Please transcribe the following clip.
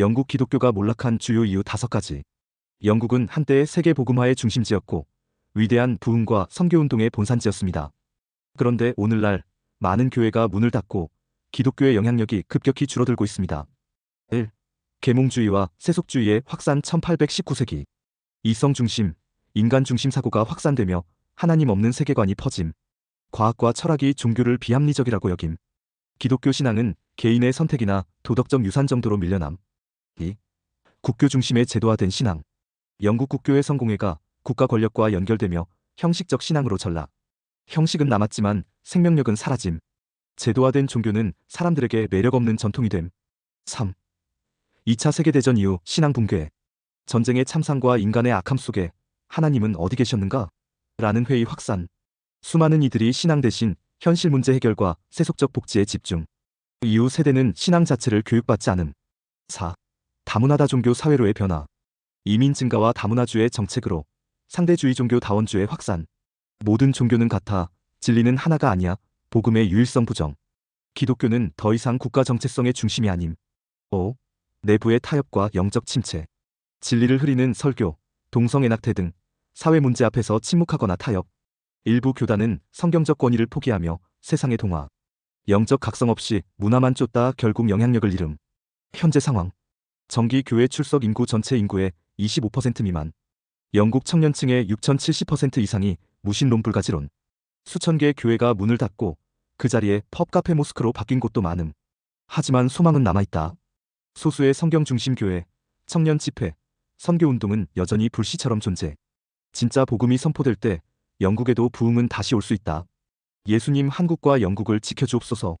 영국 기독교가 몰락한 주요 이유 다섯 가지. 영국은 한때 세계 복음화의 중심지였고 위대한 부흥과 선교운동의 본산지였습니다. 그런데 오늘날 많은 교회가 문을 닫고 기독교의 영향력이 급격히 줄어들고 있습니다. 1. 계몽주의와 세속주의의 확산 1819세기. 이성 중심, 인간 중심 사고가 확산되며 하나님 없는 세계관이 퍼짐. 과학과 철학이 종교를 비합리적이라고 여김. 기독교 신앙은 개인의 선택이나 도덕적 유산 정도로 밀려남. 2. 국교 중심의 제도화된 신앙. 영국 국교의 성공회가 국가 권력과 연결되며 형식적 신앙으로 전락. 형식은 남았지만 생명력은 사라짐. 제도화된 종교는 사람들에게 매력 없는 전통이 됨. 3. 2차 세계대전 이후 신앙 붕괴. 전쟁의 참상과 인간의 악함 속에 하나님은 어디 계셨는가? 라는 회의 확산. 수많은 이들이 신앙 대신 현실 문제 해결과 세속적 복지에 집중. 이후 세대는 신앙 자체를 교육받지 않음. 4. 다문화다 종교 사회로의 변화. 이민 증가와 다문화주의 정책으로 상대주의 종교 다원주의 확산. 모든 종교는 같아 진리는 하나가 아니야. 복음의 유일성 부정. 기독교는 더 이상 국가 정체성의 중심이 아님. 5. 내부의 타협과 영적 침체. 진리를 흐리는 설교, 동성애낙태 등 사회 문제 앞에서 침묵하거나 타협. 일부 교단은 성경적 권위를 포기하며 세상의 동화. 영적 각성 없이 문화만 쫓다 결국 영향력을 잃음. 현재 상황. 정기 교회 출석 인구 전체 인구의 25% 미만. 영국 청년층의 6,070% 이상이 무신론 불가지론. 수천 개의 교회가 문을 닫고 그 자리에 펍 카페 모스크로 바뀐 곳도 많음. 하지만 소망은 남아있다. 소수의 성경 중심 교회, 청년 집회, 선교 운동은 여전히 불씨처럼 존재. 진짜 복음이 선포될 때 영국에도 부흥은 다시 올 수 있다. 예수님 한국과 영국을 지켜주옵소서.